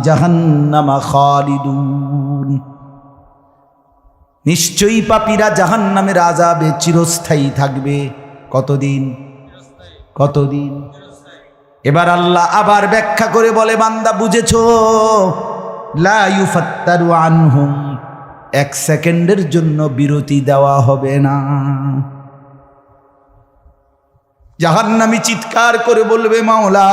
জাহান্নামা খালিদুন। নিশ্চয়ই পাপীরা জাহান্নামের আজাবে চিরস্থায়ী থাকবে। কতদিন? কতদিন? এবার আল্লাহ আবার ব্যাখ্যা করে বলে, বান্দা, বুঝেছ? আনহুম। এক সেকেন্ডের জন্য বিরতি দেওয়া হবে না। জাহান্নামি চিৎকার করে বলবে, মাওলা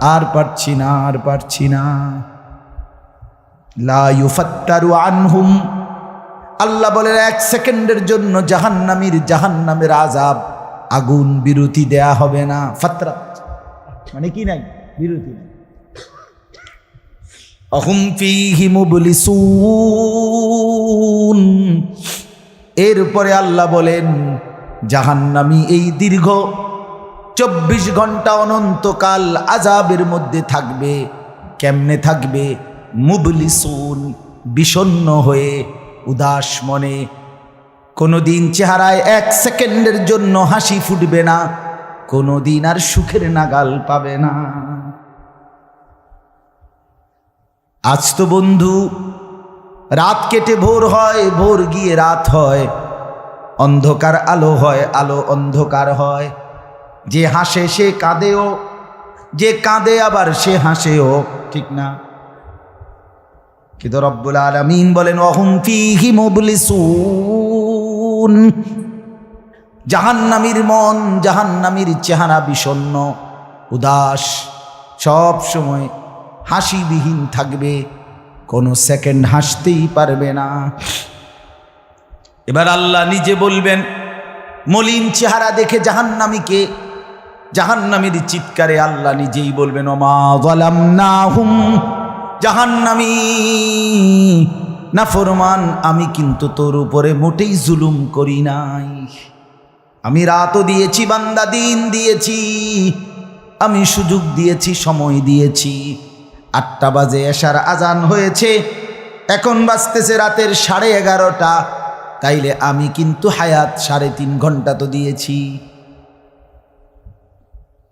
আর পারছি না, আর পারছি না। লা ইউফাত্তারু আনহুম। আল্লাহ বলেন, এক সেকেন্ডের জন্য জাহান্নামীর জাহান্নামের আজাব আগুন বিরতি দেয়া হবে না। ফাতরাত। মানে কি নাই? বিরতি নাই। অহুম ফিহি এরপরে আল্লাহ বলেন, জাহান্নামী এই দীর্ঘ চব্বিশ ঘণ্টা অনন্তকাল আজাবের মধ্যে থাকবে। কেমনে থাকবে? মুবলিসুন বিষণ্ন হয়ে, উদাস মনে। কোনোদিন চেহারায় এক সেকেন্ডের জন্য হাসি ফুটবে না। কোনোদিন আর সুখের নাগাল পাবে না। আজ তো বন্ধু, রাত কেটে ভোর হয়, ভোর গিয়ে রাত হয়। অন্ধকার আলো হয়, আলো অন্ধকার হয়। যে হাসে সে কাঁদেও, যে কাঁদে আবার সে হাসেও, ঠিক না? কিন্তু রব্বুল আলমিন বলেন, অহুম ফিহি মুবলিসুন। জাহান্নামীর মন, জাহান্নামীর চেহারা বিষণ্ন, উদাস। সব সময় হাসিবিহীন থাকবে, কোনো সেকেন্ড হাসতেই পারবে না। এবার আল্লাহ নিজে বলবেন, মলিন চেহারা দেখে জাহান্নামীকে জাহান্নামীর চিৎকারে আল্লাহ নিজেই বলবেন, ওমা গলাম না জাহান্নামী, না ফরমান, আমি কিন্তু তোর উপরে মোটেই জুলুম করি নাই। আমি রাতও দিয়েছি, বান্দা দিন দিয়েছি, আমি সুযোগ দিয়েছি, সময় দিয়েছি। আটটা বাজে এসার আজান হয়েছে, এখন বাজতেছে রাতের সাড়ে এগারোটা, তাইলে আমি কিন্তু হায়াত সাড়ে তিন ঘণ্টা তো দিয়েছি।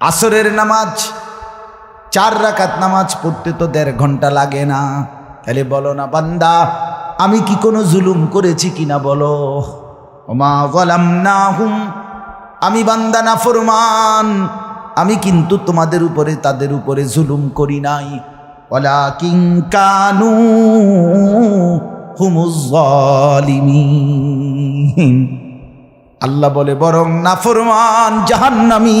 আসরের নামাজ, চার রাকাত নামাজ পড়তে তো দেড় ঘণ্টা লাগে না। তাহলে বলো না, বান্দা, আমি কি কোনো জুলুম করেছি কিনা বলো? ওমা গলাম না হুম আমি বান্দা না ফরমান আমি কিন্তু তোমাদের উপরে, তাদের উপরে জুলুম করি নাই। ওলা কিং কানু আল্লাহ বলে, বরং না নাফরমান জাহান্নামী।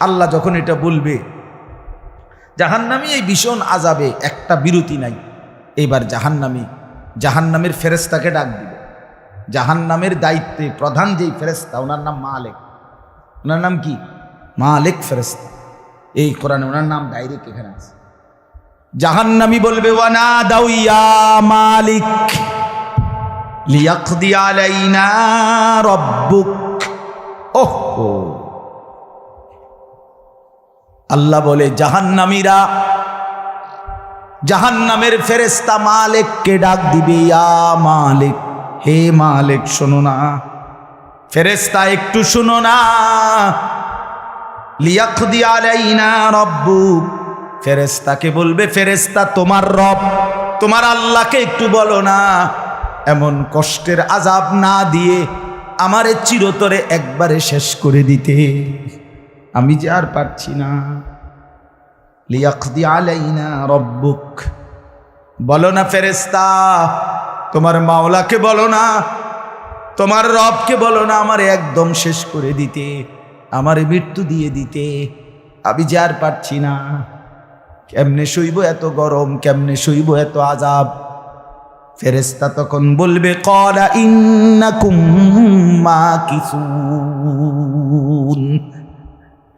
আল্লাহ যখন এটা বলবে, জাহান্নামি এই ভীষণ আজাবে একটা বিরতি নাই। এইবার জাহান্নামি, জাহান্নামের ফেরেস্তাকে ডাক দিবে। জাহান্নামের দায়িত্বে প্রধান যেই ফেরেস্তা ওনার নাম মালেক। ওনার নাম কি? মালেক ফেরেস্তা এই কোরআনে ওনার নাম ডাইরেক্ট এখানে আছে। জাহান্নামি বলবে ওয়ানা দাউইয়া মালিক, লিয়াকদি আলাইনা রব্বুক। ওহো! আল্লাহ বলে, জাহান্নামীরা, জাহান্নামের ফেরেস্তা মালিককে ডাক দিবে, ইয়া মালিক, হে মালিক, শোনো না। ফেরেস্তা একটু শুনো না। লিয়াখদি আলাইনা রব্বু। ফেরেস্তাকে বলবে ফেরেস্তা তোমার রব, তোমার আল্লাহকে একটু বলো না। এমন কষ্টের আজাব না দিয়ে আমারে চিরতরে একবারে শেষ করে দিতে। আমি যে আর পারছি না। লিয়াখদি আলাইনা রব্বুক। বলো না ফেরেস্তা তোমার মাওলাকে বলো না, তোমার রবকে বলো না, আমার একদম শেষ করে দিতে, আমার মৃত্যু দিয়ে দিতে। আমি যে আর পারছি না। কেমনে সইব এত গরম, কেমনে সইব এত আজাব ফেরেস্তা তখন বলবে কলা ইন্নাকুম মাকিসুন।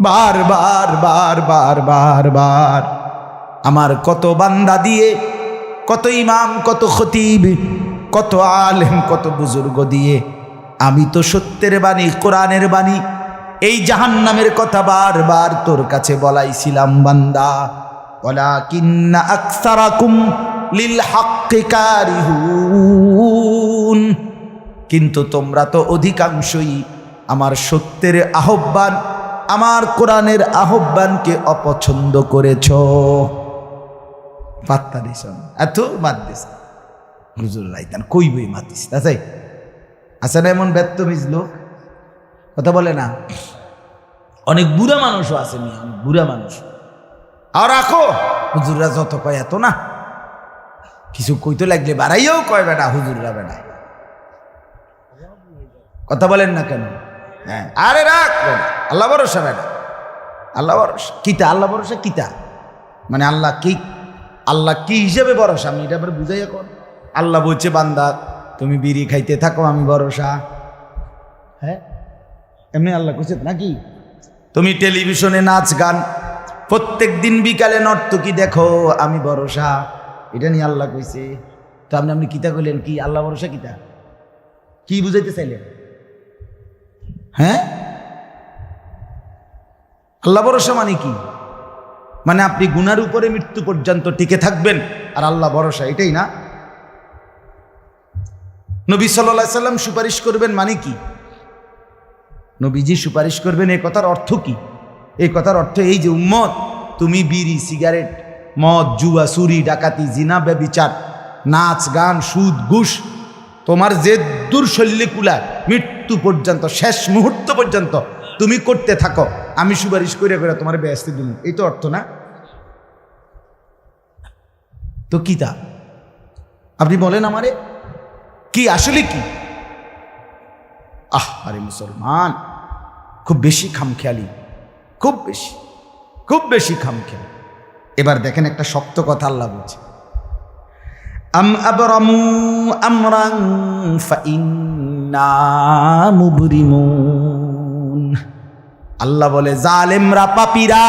বার বার বার বার বার বার। আমার কত বান্দা দিয়ে, কত ইমাম, কত খতিব, কত আলেম, কত বুজুর্গ দিয়ে, আমি তো সত্যের বাণী, কোরআনের বাণী, এই জাহান্নামের কথা বারবার তোর কাছে বলাইছিলাম, বান্দা। বলা কিন্না আকসারাকুম লিল কিন্তু তোমরা তো অধিকাংশই আমার সত্যের আহ্বান আমার কোরআনের আহ্বানকে অপছন্দ করেছ। পাত্তা দিস এত বাদ দিস হুজুর রাইতান কই বই মাতিস তাই আছে না এমন ব্যর্থমিজ লোক? কথা বলে না? অনেক বুড়া মানুষও আছে অনেক বুড়া মানুষ। আর রাখো, হুজুররা যত কয় এত না। কিছু কইতে লাগলে বাড়াইয়াও কয় বেটা, হুজুররা বেটা কথা বলেন না কেন? হ্যাঁ। আরে রাখ। আল্লাহ ভরসা বেটা আল্লাহ ভরসা। কিতা আল্লাহ ভরসা কিতা মানে আল্লাহ কি আল্লাহ কি হিসেবে ভরসা? আমি এটা আবার বুঝাই এখন আল্লাহ বলছে বান্দা তুমি বিড়ি খাইতে থাকো আমি ভরসা। হ্যাঁ? এমনি আল্লাহ কইছে নাকি? তুমি টেলিভিশনে নাচ গান প্রত্যেক দিন বিকালে নর্তকী দেখো আমি ভরসা। এটা নিয়ে আল্লাহ কইছে। তো আপনি আপনি কিতা কইলেন? কি? আল্লাহ ভরসা কিতা কি বুঝাইতে চাইলেন? হ্যাঁ? আল্লাহ ভরসা মানে কি? মানে আপনি গুনার উপরে মৃত্যু পর্যন্ত টিকে থাকবেন আর আল্লাহ ভরসা, এটাই না? নবী সাল্লাহ সাল্লাম সুপারিশ করবেন মানে কি? নবীজি সুপারিশ করবেন এই কথার অর্থ কি? এই কথার অর্থ এই যে, উম্মত, তুমি বিড়ি, সিগারেট, মদ, জুয়া, চুরি, ডাকাতি, জিনা, ব্যবিচার, নাচ, গান, সুদ, ঘুষ তোমার যে দুর্শল্যে কুলায় মৃত্যু পর্যন্ত, শেষ মুহূর্ত পর্যন্ত তুমি করতে থাকো, আমি সুপারিশ করে করে তোমার ব্যস্ত দিন এই তো অর্থ না? তো কি তা? আপনি বলেন আমারে, কি আসলে কি? আহ, আরে মুসলমান, খুব বেশি খামখেয়ালি, খুব বেশি খুব বেশি খামখেয়ালি। এবার দেখেন একটা শক্ত কথা আল্লাহ বলছে। আম আবরামু আমরাং ফাইন্না আল্লাহ বলে, জালেমরা পাপীরা,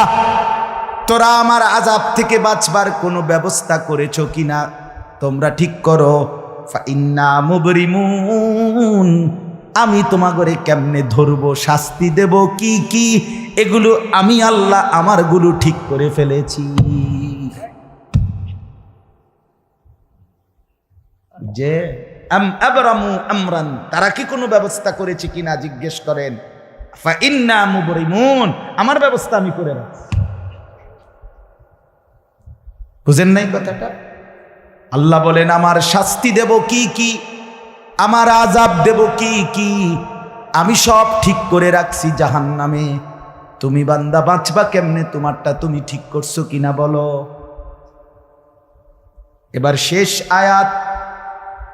তোরা আমার আজাব থেকে বাঁচবার কোনো ব্যবস্থা করেছ কিনা? তোমরা ঠিক করো, ফাইন্না মুবরিমুন। আমি তোমাগরে কেমনে ধরবো, শাস্তি দেব, কি কি? এগুলো আমি আল্লাহ, আমারগুলো ঠিক করে ফেলেছি। যে, আম আমরান, তারা কি কোনো ব্যবস্থা করেছে কিনা জিজ্ঞেস করেন আমার ব্যবস্থা আমি করে রাখছি। বুঝেন নাই কথাটা? আল্লাহ বলেন, আমার শাস্তি দেব কি কি, আমার আজাব দেব কি কি, আমি সব ঠিক করে রাখছি জাহান নামে তুমি বান্দা বাঁচবা কেমনে, তোমারটা তুমি ঠিক করছ কিনা বলো? এবার শেষ আয়াত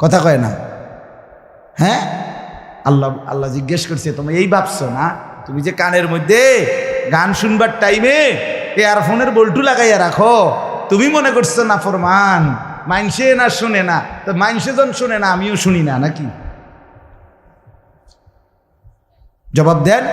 কথা কয় না? হ্যাঁ? আল্লাহ আল্লাহ জিজ্ঞেস করছে তুমি এই ভাবছ না? তুমি যে কানের মধ্যে গান শুনবার টাইমে এয়ারফোনের বল্টু লাগাইয়া রাখো? তুমি মনে করছ না, ফরমান মাইনসে না শুনে না? তো মাইনসে যখন শুনে না, আমিও শুনি না, নাকি? জবাব দেন